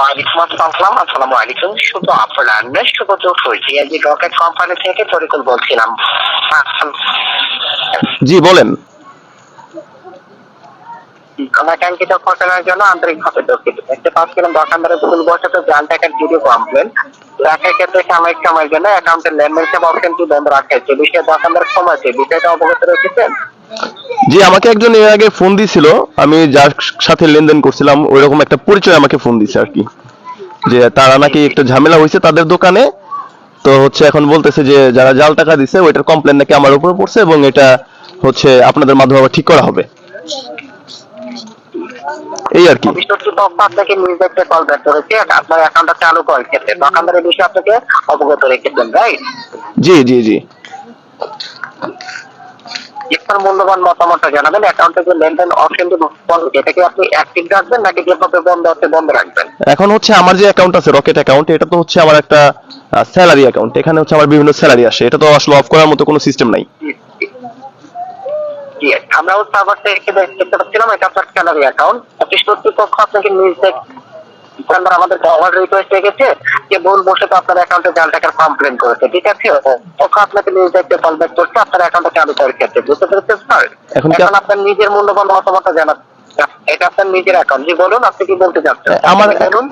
ওয়ালাইকুম আসসালাম আসসালামু আলাইকুম। অপরাহ্ন শুভ দুপুর। জিআইজি রকেট কোম্পানি থেকে তরিকুল বলছিলাম। জি বলেন। অনাকাঙ্ক্ষিত ঘটনার জন্য আন্তরিকভাবে দুঃখিত। দেখতে পাচ্ছিলাম দোকানদারের ভুল বসত জাল টাকার ভিডিও কমপ্লেন। রাখার ক্ষেত্রে সাময়িক সময়ের জন্য অ্যাকাউন্টের লেনদেন সেবা অপশনটি বন্ধ রাখা হয়েছে। বিষয়ে দোকানদার ক্ষমা আছে বিষয়টা অবগত রেখেছেন জি আমাকে একজন এর আগে ফোন দিছিল। আমি যার সাথে লেনদেন করছিলাম ওই রকম একটা পরিচয় আমাকে ফোন দিছে আর কি। যে তারা নাকি একটা ঝামেলা হয়েছে তাদের দোকানে। তো হচ্ছে এখন বলতেছে যে যারা জাল টাকা দিছে ওইটার কমপ্লেন নাকি আমার উপর পড়ছে এবং এটা হচ্ছে আপনাদের মাধ্যমে আবার ঠিক করা হবে। এই আর কি। আপনাকে কল ব্যাক করেছে আপনার অ্যাকাউন্টটা চালু করার ক্ষেত্রে। দোকানদারের বিষয়ে আপনাকে অবগত রেখেছেন রাইট জি জি জি। আপনার মূল্যবান মতামতটা জানাবেন অ্যাকাউন্টে যে লেনদেন অপশনটি এটাকে আপনি অ্যাক্টিভ রাখবেন নাকি যেভাবে বন্ধ আছে বন্ধ রাখবেন? এখন হচ্ছে আমার যে অ্যাকাউন্ট আছে রকেট অ্যাকাউন্ট এটা তো হচ্ছে আমার একটা স্যালারি অ্যাকাউন্ট এখানে হচ্ছে আমার বিভিন্ন স্যালারি আসে। এটা তো আসলে অফ করার মতো কোনো সিস্টেম নাই। আমরাও সার্ভার থেকে দেখতে পাচ্ছিলাম এটা আপনার স্যালারি অ্যাকাউন্ট অফিস কর্তৃপক্ষ আপনাকে নির্দেশ দোকানদার আমাদের অর্ডার রিকোয়েস্ট রেখেছে যে ভুল বসে তো আপনার অ্যাকাউন্টে জাল টাকার কমপ্লেন করেছে ঠিক আছে? তখন আপনাকে নিউজ দেখতে কল ব্যাক করছে আপনার অ্যাকাউন্টে চালু করার ক্ষেত্রে বুঝতে পেরেছেন স্যার এখন আপনার নিজের মূল্যবান মতামতটা জানান এটা আপনার নিজের অ্যাকাউন্ট জি বলুন আপনি কি বলতে চাচ্ছেন? আমার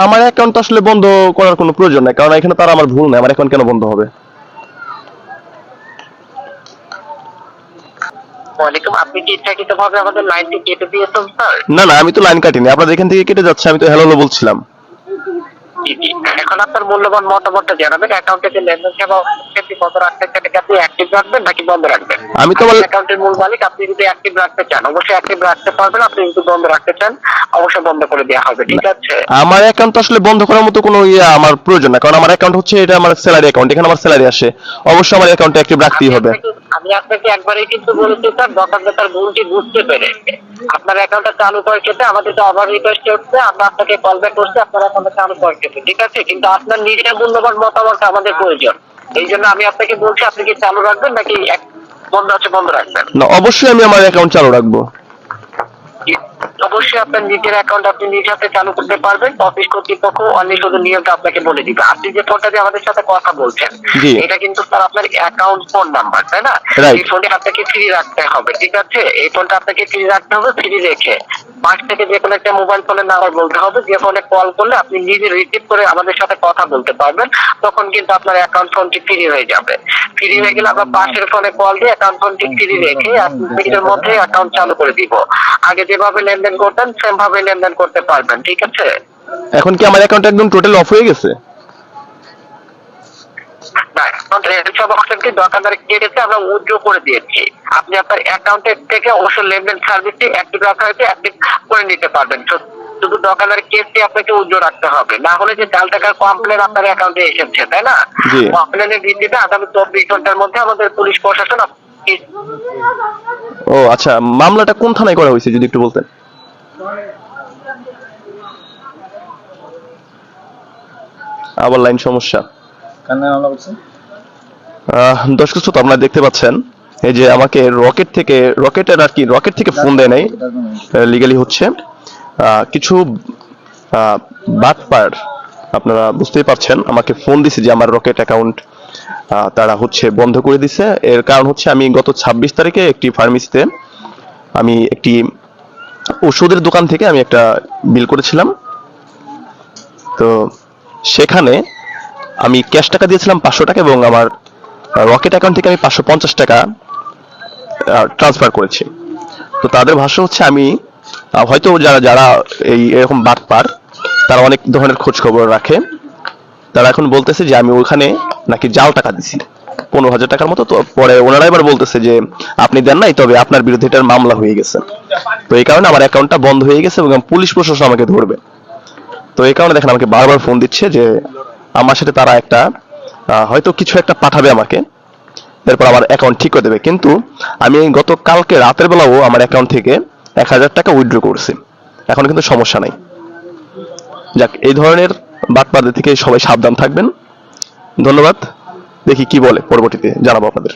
আমার অ্যাকাউন্ট আসলে বন্ধ করার কোনো প্রয়োজন নাই কারণ এখানে তার আমার ভুল নাই আমার অ্যাকাউন্ট কেন বন্ধ হবে? ওয়ালাইকুম আপনি কি আমাদের লাইনটি কেটে দিয়েছেন স্যার না না আমি তো লাইন কাটিনি আপনাদের এখান থেকে কেটে যাচ্ছে আমি তো হ্যালো হ্যালো বলছিলাম। জি, জি। এখন আপনার মূল্যবান মতামতটা জানাবেন অ্যাকাউন্টে যে লেনদেন সেবা আপনি বন্ধ রাখতে চান এটাকে আপনি অ্যাক্টিভ রাখবেন নাকি বন্ধ রাখবেন? আমি তো বল- অ্যাকাউন্টের মূল মালিক আপনি যদি অ্যাক্টিভ রাখতে চান অবশ্যই অ্যাক্টিভ রাখতে পারবেন আপনি যদি বন্ধ রাখতে চান অবশ্যই বন্ধ করে দেওয়া হবে ঠিক আছে? আমার অ্যাকাউন্ট আসলে বন্ধ করার মতো কোনো ইয়ে আমার প্রয়োজন না কারণ আমার অ্যাকাউন্ট হচ্ছে এটা আমার স্যালারি অ্যাকাউন্ট এখানে আমার স্যালারি আসে। অবশ্যই আমার অ্যাকাউন্ট অ্যাক্টিভ রাখতেই হবে। আমি আপনাকে একবারই কিন্তু বলেছি, স্যার দোকানদার তার ভুলটি বুঝতে পেরে। আপনার অ্যাকাউন্টটা চালু করার ক্ষেত্রে আমাদের তো আবার রিকোয়েস্ট করছে আমরা আপনাকে কল ব্যাক করছি, আপনার অ্যাকাউন্টটা চালু করার ক্ষেত্রে ঠিক আছে? কিন্তু আপনার নিজের মূল্যবান মতামত আমাদের প্রয়োজন। এই জন্য আমি আপনাকে বলছি, আপনি কি চালু রাখবেন নাকি বন্ধ আছে বন্ধ রাখবেন? না, অবশ্যই আমি আমার অ্যাকাউন্ট চালু রাখব। অবশ্যই আপনার নিজের অ্যাকাউন্ট আপনি নিজ হাতে চালু করতে পারবেন। অফিস কর্তৃপক্ষ অন্য শুধু নিয়মটা আপনাকে বলে দিবে। আপনি যে ফোনটা দিয়ে আমাদের সাথে কথা বলছেন এটা কিন্তু স্যার আপনার অ্যাকাউন্ট ফোন নাম্বার তাই না? এই ফোনটা আপনাকে ফ্রি রাখতে হবে ঠিক আছে? এই ফোনটা আপনাকে ফ্রি রাখতে হবে ফ্রি রেখে। পাশ থেকে যে কোনো একটা মোবাইল ফোনের নাম্বার বলতে হবে যে ফোনে কল করলে আপনি নিজে রিসিভ করে আমাদের সাথে কথা বলতে পারবেন তখন কিন্তু আপনার অ্যাকাউন্ট ফোনটি ফ্রি হয়ে যাবে। ফ্রি হয়ে গেলে আমরা পাশের ফোনে কল দিয়ে অ্যাকাউন্ট ফোনটি ফ্রি রেখে আপনি মিনিটের মধ্যে অ্যাকাউন্ট চালু করে দিব। আগে যেভাবে লেনদেন করতেন সেম ভাবে লেনদেন করতে পারবেন ঠিক আছে? এখন কি আমার অ্যাকাউন্ট একদম টোটাল অফ হয়ে গেছে? না, এখন রেড দোকানদার কেটেছে আমরা উইথড্র করে দিয়েছি। আপনি আপনার অ্যাকাউন্টের থেকে অবশ্য লেনদেন সার্ভিসটি অ্যাক্টিভ রাখা হয়েছে অ্যাক্টিভ করে নিতে পারবেন। শুধু দোকানের কেসটি আপনাকে উইথড্র রাখতে হবে। না হলে যে চাল টাকার কমপ্লেন আপনার অ্যাকাউন্টে এসেছে তাই না। কমপ্লেনের ভিত্তিতে আগামী চব্বিশ ঘণ্টার মধ্যে আমাদের পুলিশ প্রশাসন ও আচ্ছা মামলাটা কোন থানায় করা হয়েছে যদি একটু বলতেন? আবার লাইন সমস্যা। দর্শক শ্রোতা আপনারা দেখতে পাচ্ছেন এই যে আমাকে রকেট থেকে রকেটের আর কি রকেট থেকে ফোন দেয় নাই লিগালি হচ্ছে। আহ, কিছু আহ, বাটপার আপনারা বুঝতেই পারছেন আমাকে ফোন দিছে যে আমার রকেট অ্যাকাউন্ট তারা হচ্ছে বন্ধ করে দিছে। এর কারণ হচ্ছে আমি গত ছাব্বিশ তারিখে একটি ফার্মেসিতে আমি একটি ওষুধের দোকান থেকে আমি একটা বিল করেছিলাম। তো সেখানে আমি ক্যাশ টাকা দিয়েছিলাম পাঁচশো টাকা এবং আমার রকেট অ্যাকাউন্ট থেকে আমি পাঁচশো পঞ্চাশ টাকা ট্রান্সফার করেছি। তো তাদের ভাষ্য হচ্ছে আমি হয়তো যারা যারা এই এরকম বাট পার তারা অনেক ধরনের খোঁজ খবর রাখে। তারা এখন বলতেছে যে আমি ওখানে নাকি জাল টাকা দিছি। পনেরো হাজার টাকার মতো। তো পরে ওনারা এবার বলতেছে যে, আপনি দেন নাই, তবে আপনার বিরুদ্ধে এটার মামলা হয়ে গেছে। তো এই কারণে আমার অ্যাকাউন্টটা বন্ধ হয়ে গেছে এবং পুলিশ প্রশাসন আমাকে ধরবে। তো এই কারণে দেখেন আমাকে বারবার ফোন দিচ্ছে যে, আমার সাথে তারা একটা হয়তো কিছু একটা পাঠাবে আমাকে, এরপর আমার অ্যাকাউন্ট ঠিক করে দেবে। কিন্তু আমি গত কালকে রাতের বেলাও আমার অ্যাকাউন্ট থেকে এক হাজার টাকা উইথড্র করছি। এখন কিন্তু সমস্যা নাই। যাক, এই ধরনের বাটপাদের থেকে সবাই সাবধান থাকবেন। ধন্যবাদ। দেখি কি বলে পরবর্তীতে জানাব আপনাদের।